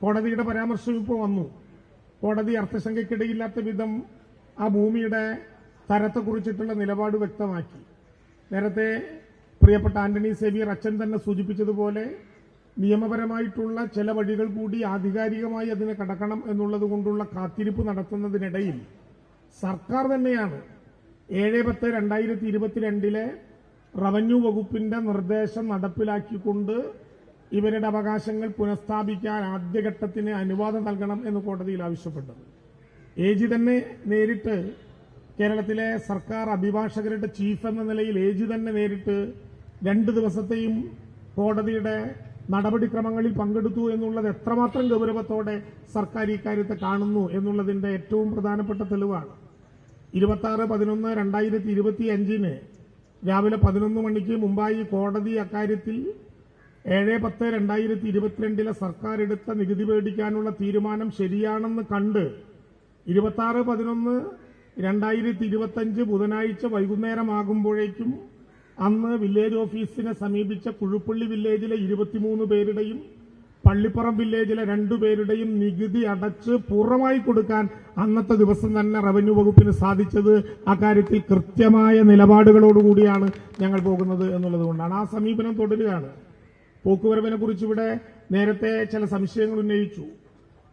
കോടതിയുടെ പരാമർശം ഇപ്പോൾ വന്നു. കോടതി അർത്ഥശങ്കയ്ക്കിടയില്ലാത്ത വിധം ആ ഭൂമിയുടെ തരത്തെക്കുറിച്ചിട്ടുള്ള നിലപാട് വ്യക്തമാക്കി. നേരത്തെ പ്രിയപ്പെട്ട ആന്റണി സേവിയർ അച്ഛൻ തന്നെ സൂചിപ്പിച്ചതുപോലെ നിയമപരമായിട്ടുള്ള ചില വഴികൾ കൂടി ആധികാരികമായി അതിനെ കടക്കണം എന്നുള്ളത് കൊണ്ടുള്ള കാത്തിരിപ്പ് നടത്തുന്നതിനിടയിൽ സർക്കാർ തന്നെയാണ് ഏഴ് പത്ത് രണ്ടായിരത്തി ഇരുപത്തിരണ്ടിലെ റവന്യൂ വകുപ്പിന്റെ നിർദ്ദേശം നടപ്പിലാക്കിക്കൊണ്ട് ഇവരുടെ അവകാശങ്ങൾ പുനഃസ്ഥാപിക്കാൻ ആദ്യഘട്ടത്തിന് അനുവാദം നൽകണം എന്ന് കോടതിയിൽ ആവശ്യപ്പെട്ടത്. എ ജി തന്നെ നേരിട്ട് കേരളത്തിലെ സർക്കാർ അഭിഭാഷകരുടെ ചീഫ് എന്ന നിലയിൽ എ ജി തന്നെ നേരിട്ട് രണ്ട് ദിവസത്തെയും കോടതിയുടെ നടപടിക്രമങ്ങളിൽ പങ്കെടുത്തു എന്നുള്ളത് എത്രമാത്രം ഗൗരവത്തോടെ സർക്കാർ ഇക്കാര്യത്തെ കാണുന്നു എന്നുള്ളതിന്റെ ഏറ്റവും പ്രധാനപ്പെട്ട തെളിവാണ്. ഇരുപത്തി പതിനൊന്ന് രണ്ടായിരത്തി ഇരുപത്തി അഞ്ചിന് രാവിലെ പതിനൊന്ന് മണിക്ക് മുമ്പായി കോടതി അക്കാര്യത്തിൽ ഏഴ് പത്ത് രണ്ടായിരത്തി ഇരുപത്തിരണ്ടിലെ സർക്കാർ എടുത്ത നികുതി മേടിക്കാനുള്ള തീരുമാനം ശരിയാണെന്ന് കണ്ട് ഇരുപത്തി പതിനൊന്ന് രണ്ടായിരത്തി ഇരുപത്തഞ്ച് ബുധനാഴ്ച വൈകുന്നേരമാകുമ്പോഴേക്കും അന്ന് വില്ലേജ് ഓഫീസിനെ സമീപിച്ച കുഴുപ്പള്ളി വില്ലേജിലെ ഇരുപത്തിമൂന്ന് പേരുടെയും പള്ളിപ്പുറം വില്ലേജിലെ രണ്ടുപേരുടെയും നികുതി അടച്ച് പൂർണമായി കൊടുക്കാൻ അന്നത്തെ ദിവസം തന്നെ റവന്യൂ വകുപ്പിന് സാധിച്ചത് അക്കാര്യത്തിൽ കൃത്യമായ നിലപാടുകളോടുകൂടിയാണ് ഞങ്ങൾ പോകുന്നത് എന്നുള്ളത് കൊണ്ടാണ്. ആ സമീപനം തുടരുകയാണ്. പോക്കുവരവിനെ കുറിച്ച് ഇവിടെ നേരത്തെ ചില സംശയങ്ങൾ ഉന്നയിച്ചു.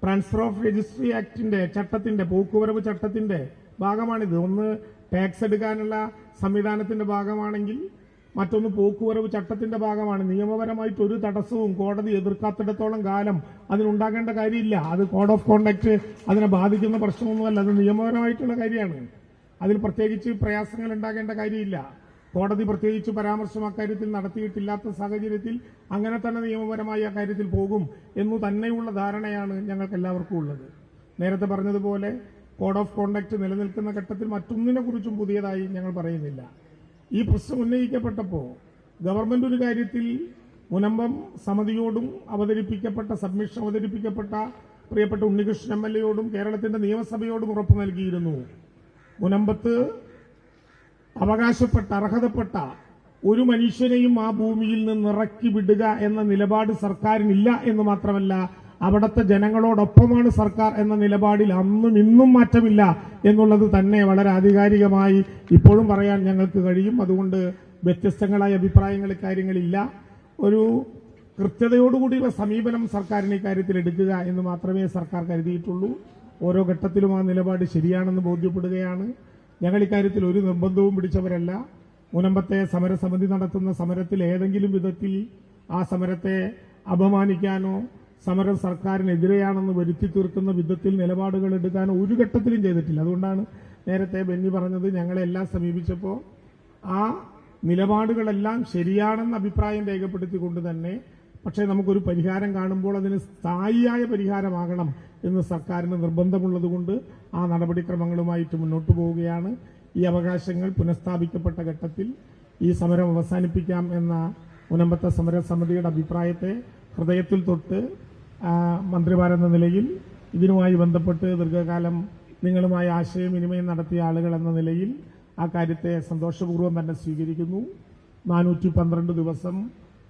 ട്രാൻസ്ഫർ ഓഫ് രജിസ്ട്രി ആക്ടിന്റെ ചട്ടത്തിന്റെ പോക്കുവരവ് ചട്ടത്തിന്റെ ഭാഗമാണിത്. ഒന്ന് ടാക്സ് എടുക്കാനുള്ള സംവിധാനത്തിന്റെ ഭാഗമാണെങ്കിൽ മറ്റൊന്ന് പോക്കുവരവ് ചട്ടത്തിന്റെ ഭാഗമാണ്. നിയമപരമായിട്ട് ഒരു തടസ്സവും കോടതി എതിർക്കാത്തിടത്തോളം കാലം അതിനുണ്ടാകേണ്ട കാര്യമില്ല. അത് കോഡ് ഓഫ് കോണ്ടക്ട് അതിനെ ബാധിക്കുന്ന പ്രശ്നമൊന്നുമല്ല. അത് നിയമപരമായിട്ടുള്ള കാര്യമാണ്. അതിൽ പ്രത്യേകിച്ച് പ്രയാസങ്ങൾ ഉണ്ടാകേണ്ട കാര്യമില്ല. കോടതി പ്രത്യേകിച്ച് പരാമർശം അക്കാര്യത്തിൽ നടത്തിയിട്ടില്ലാത്ത സാഹചര്യത്തിൽ അങ്ങനെ തന്നെ നിയമപരമായി അക്കാര്യത്തിൽ പോകും എന്നു തന്നെയുള്ള ധാരണയാണ് ഞങ്ങൾക്ക് എല്ലാവർക്കും ഉള്ളത്. നേരത്തെ പറഞ്ഞതുപോലെ കോഡ് ഓഫ് കോണ്ടക്ട് നിലനിൽക്കുന്ന ഘട്ടത്തിൽ മറ്റൊന്നിനെ കുറിച്ചും പുതിയതായി ഞങ്ങൾ പറയുന്നില്ല. ഈ പ്രശ്നം ഉന്നയിക്കപ്പെട്ടപ്പോൾ ഗവൺമെന്റ് ഒരു കാര്യത്തിൽ മുനമ്പം സമിതിയോടും അവതരിപ്പിക്കപ്പെട്ട സബ്മിഷൻ അവതരിപ്പിക്കപ്പെട്ട പ്രിയപ്പെട്ട ഉണ്ണികൃഷ്ണൻ എം എൽ എയോടും കേരളത്തിന്റെ നിയമസഭയോടും ഉറപ്പ് നൽകിയിരുന്നു. മുനമ്പത്ത് അവകാശപ്പെട്ട അർഹതപ്പെട്ട ഒരു മനുഷ്യനെയും ആ ഭൂമിയിൽ നിന്ന് ഇറക്കി വിടുക എന്ന നിലപാട് സർക്കാരിനില്ല എന്ന് മാത്രമല്ല അവിടുത്തെ ജനങ്ങളോടൊപ്പമാണ് സർക്കാർ എന്ന നിലപാടിൽ അന്നും ഇന്നും മാറ്റമില്ല എന്നുള്ളത് തന്നെ വളരെ ആധികാരികമായി ഇപ്പോഴും പറയാൻ ഞങ്ങൾക്ക് കഴിയും. അതുകൊണ്ട് വ്യത്യസ്തങ്ങളായ അഭിപ്രായങ്ങൾ കാര്യങ്ങളില്ല ഒരു കൃത്യതയോടുകൂടിയുള്ള സമീപനം സർക്കാരിന് ഇക്കാര്യത്തിൽ എടുക്കുക എന്ന് മാത്രമേ സർക്കാർ കരുതിയിട്ടുള്ളൂ. ഓരോ ഘട്ടത്തിലും ആ നിലപാട് ശരിയാണെന്ന് ബോധ്യപ്പെടുകയാണ്. ഞങ്ങൾ ഇക്കാര്യത്തിൽ ഒരു നിർബന്ധവും പിടിച്ചവരല്ല. മുനമ്പത്തെ സമരസമിതി നടത്തുന്ന സമരത്തിൽ ഏതെങ്കിലും വിധത്തിൽ ആ സമരത്തെ അപമാനിക്കാനോ സമരം സർക്കാരിനെതിരെയാണെന്ന് വരുത്തി തീർക്കുന്ന വിധത്തിൽ നിലപാടുകൾ എടുക്കാനോ ഒരു ഘട്ടത്തിലും ചെയ്തിട്ടില്ല. അതുകൊണ്ടാണ് നേരത്തെ ബെന്നി പറഞ്ഞത് ഞങ്ങളെല്ലാം സമീപിച്ചപ്പോൾ ആ നിലപാടുകളെല്ലാം ശരിയാണെന്ന് അഭിപ്രായം രേഖപ്പെടുത്തിക്കൊണ്ട് തന്നെ പക്ഷേ നമുക്കൊരു പരിഹാരം കാണുമ്പോൾ അതിന് സ്ഥായിയായ പരിഹാരമാകണം എന്ന് സർക്കാരിന് നിർബന്ധമുള്ളതുകൊണ്ട് ആ നടപടിക്രമങ്ങളുമായിട്ട് മുന്നോട്ട് പോവുകയാണ്. ഈ അവകാശങ്ങൾ പുനഃസ്ഥാപിക്കപ്പെട്ട ഘട്ടത്തിൽ ഈ സമരം അവസാനിപ്പിക്കാം എന്ന മുനമ്പത്തെ സമരസമിതിയുടെ അഭിപ്രായത്തെ ഹൃദയത്തിൽ തൊട്ട് മന്ത്രിമാരെന്ന നിലയിൽ ഇതിനുമായി ബന്ധപ്പെട്ട് ദീർഘകാലം നിങ്ങളുമായി ആശയവിനിമയം നടത്തിയ ആളുകൾ എന്ന നിലയിൽ ആ കാര്യത്തെ സന്തോഷപൂർവം തന്നെ സ്വീകരിക്കുന്നു. നാനൂറ്റി ദിവസം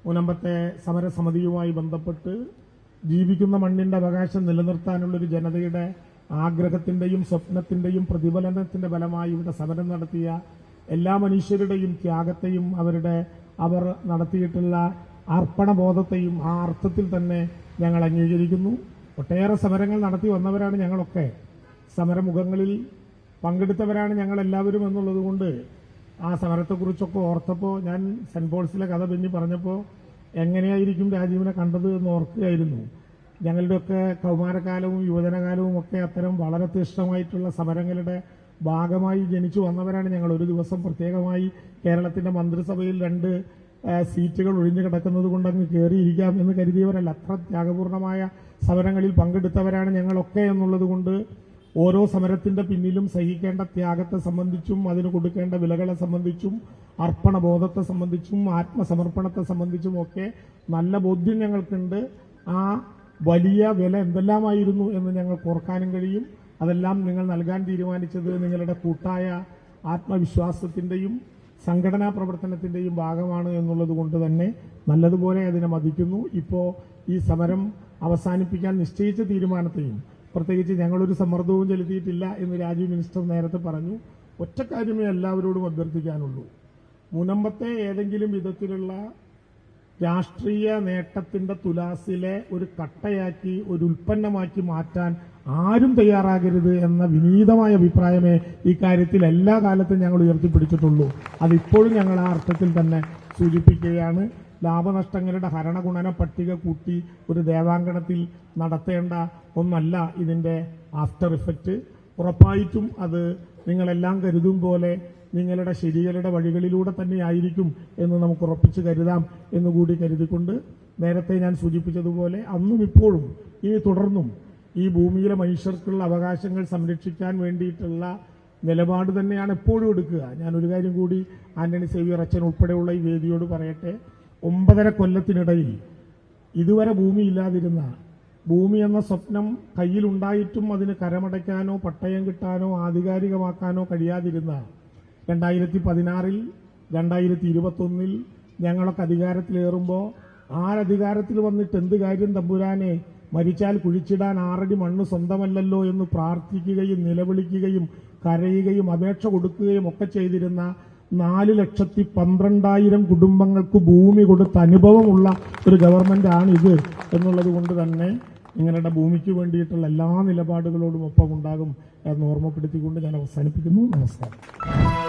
മുനമ്പത്തെ സമരസമിതിയുമായി ബന്ധപ്പെട്ട് ജീവിക്കുന്ന മണ്ണിന്റെ അവകാശം നിലനിർത്താനുള്ള ഒരു ജനതയുടെ ആഗ്രഹത്തിന്റെയും സ്വപ്നത്തിന്റെയും പ്രതിഫലനത്തിന്റെ ഫലമായി ഇവിടെ സമരം നടത്തിയ എല്ലാ മനുഷ്യരുടെയും ത്യാഗത്തെയും അവരുടെ അവർ നടത്തിയിട്ടുള്ള അർപ്പണബോധത്തെയും ആ അർത്ഥത്തിൽ തന്നെ ഞങ്ങൾ അംഗീകരിക്കുന്നു. ഒട്ടേറെ സമരങ്ങൾ നടത്തി വന്നവരാണ് ഞങ്ങളൊക്കെ. സമരമുഖങ്ങളിൽ പങ്കെടുത്തവരാണ് ഞങ്ങൾ എല്ലാവരും എന്നുള്ളത് കൊണ്ട് ആ സമരത്തെക്കുറിച്ചൊക്കെ ഓർത്തപ്പോൾ ഞാൻ സെന്റ് പോൾസിലെ കഥ പിന്നെ പറഞ്ഞപ്പോൾ എങ്ങനെയായിരിക്കും രാജീവിനെ കണ്ടത് എന്ന് ഓർക്കുകയായിരുന്നു. ഞങ്ങളുടെയൊക്കെ കൗമാരകാലവും യുവജനകാലവും ഒക്കെ അത്തരം വളരെ തീഷ്ണമായിട്ടുള്ള സമരങ്ങളുടെ ഭാഗമായി ജനിച്ചു വന്നവരാണ് ഞങ്ങൾ. ഒരു ദിവസം പ്രത്യേകമായി കേരളത്തിന്റെ മന്ത്രിസഭയിൽ രണ്ട് സീറ്റുകൾ ഒഴിഞ്ഞു കിടക്കുന്നത് കൊണ്ട് അങ്ങ് കയറിയിരിക്കാം എന്ന് കരുതിയവരല്ല. അത്ര ത്യാഗപൂർണമായ സമരങ്ങളിൽ പങ്കെടുത്തവരാണ് ഞങ്ങളൊക്കെ എന്നുള്ളത് കൊണ്ട് ഓരോ സമരത്തിന്റെ പിന്നിലും സഹിക്കേണ്ട ത്യാഗത്തെ സംബന്ധിച്ചും അതിന് കൊടുക്കേണ്ട വിലകളെ സംബന്ധിച്ചും അർപ്പണബോധത്തെ സംബന്ധിച്ചും ആത്മസമർപ്പണത്തെ സംബന്ധിച്ചും ഒക്കെ നല്ല ബോധ്യം ഞങ്ങൾക്കുണ്ട്. ആ വലിയ വില എന്തെല്ലാമായിരുന്നു എന്ന് ഞങ്ങൾക്ക് ഓർക്കാനും കഴിയും. അതെല്ലാം നിങ്ങൾ നൽകാൻ തീരുമാനിച്ചത് നിങ്ങളുടെ കൂട്ടായ ആത്മവിശ്വാസത്തിന്റെയും സംഘടനാ പ്രവർത്തനത്തിന്റെയും ഭാഗമാണ് എന്നുള്ളത് കൊണ്ട് തന്നെ നല്ലതുപോലെ അതിനെ മതിക്കുന്നു. ഇപ്പോൾ ഈ സമരം അവസാനിപ്പിക്കാൻ നിശ്ചയിച്ച തീരുമാനത്തെയും പ്രത്യേകിച്ച് ഞങ്ങളൊരു സമ്മർദ്ദവും ചെലുത്തിയിട്ടില്ല എന്ന് രാജീവ് മിനിസ്റ്റർ നേരത്തെ പറഞ്ഞു. ഒറ്റ കാര്യമേ എല്ലാവരോടും അഭ്യർത്ഥിക്കാനുള്ളൂ. മുനമ്പത്തെ ഏതെങ്കിലും വിധത്തിലുള്ള രാഷ്ട്രീയ നേട്ടത്തിന്റെ തുലാസിലെ ഒരു കട്ടയാക്കി ഒരു ഉൽപ്പന്നമാക്കി മാറ്റാൻ ആരും തയ്യാറാകരുത് എന്ന വിനീതമായ അഭിപ്രായമേ ഇക്കാര്യത്തിൽ കാര്യത്തിൽ എല്ലാ കാലത്തും ഞങ്ങൾ ഉയർത്തിപ്പിടിച്ചിട്ടുള്ളൂ. അതിപ്പോഴും ഞങ്ങൾ ആ അർത്ഥത്തിൽ തന്നെ സൂചിപ്പിക്കുകയാണ് ലാഭനഷ്ടങ്ങളുടെ ഹരണഗുണന പട്ടിക കൂട്ടി ഒരു ദേവാങ്കണത്തിൽ നടത്തേണ്ട ഒന്നല്ല ഇതിന്റെ ആഫ്റ്റർ ഇഫക്റ്റ്. ഉറപ്പായിട്ടും അത് നിങ്ങളെല്ലാം കരുതും പോലെ നിങ്ങളുടെ ശരികളുടെ വഴികളിലൂടെ തന്നെയായിരിക്കും എന്ന് നമുക്ക് ഉറപ്പിച്ച് കരുതാം എന്നുകൂടി കരുതിക്കൊണ്ട് നേരത്തെ ഞാൻ സൂചിപ്പിച്ചതുപോലെ അന്നും ഇപ്പോഴും ഇനി തുടർന്നും ഈ ഭൂമിയിലെ മനുഷ്യർക്കുള്ള അവകാശങ്ങൾ സംരക്ഷിക്കാൻ വേണ്ടിയിട്ടുള്ള നിലപാട് തന്നെയാണ് എപ്പോഴും എടുക്കുക. ഞാൻ ഒരു കാര്യം കൂടി ആന്റണി സേവിയർ അച്ഛൻ ഉൾപ്പെടെയുള്ള ഈ വേദിയോട് പറയട്ടെ. ഒമ്പതര കൊല്ലത്തിനിടയിൽ ഇതുവരെ ഭൂമി ഇല്ലാതിരുന്ന ഭൂമി എന്ന സ്വപ്നം കയ്യിലുണ്ടായിട്ടും അതിന് കരമടയ്ക്കാനോ പട്ടയം കിട്ടാനോ ആധികാരികമാക്കാനോ കഴിയാതിരുന്ന രണ്ടായിരത്തി പതിനാറിൽ രണ്ടായിരത്തി ഇരുപത്തൊന്നിൽ ഞങ്ങളൊക്കെ അധികാരത്തിലേറുമ്പോൾ ആരധികാരത്തിൽ വന്നിട്ട് എന്ത് കാര്യം തമ്പുരാനെ മരിച്ചാൽ കുഴിച്ചിടാൻ ആറടി മണ്ണ് സ്വന്തമല്ലല്ലോ എന്ന് പ്രാർത്ഥിക്കുകയും നിലവിളിക്കുകയും കരയുകയും അപേക്ഷ കൊടുക്കുകയും ഒക്കെ ചെയ്തിരുന്ന നാല് ലക്ഷത്തി പന്ത്രണ്ടായിരം കുടുംബങ്ങൾക്ക് ഭൂമി കൊടുത്ത അനുഭവമുള്ള ഒരു ഗവൺമെന്റ് ആണ് ഇത് എന്നുള്ളത് കൊണ്ട് തന്നെ നിങ്ങളുടെ ഭൂമിക്ക് വേണ്ടിയിട്ടുള്ള എല്ലാ നിലപാടുകളോടും ഒപ്പം ഉണ്ടാകും എന്ന് ഓർമ്മപ്പെടുത്തിക്കൊണ്ട് ഞാൻ അവസാനിപ്പിക്കുന്നു. നമസ്കാരം.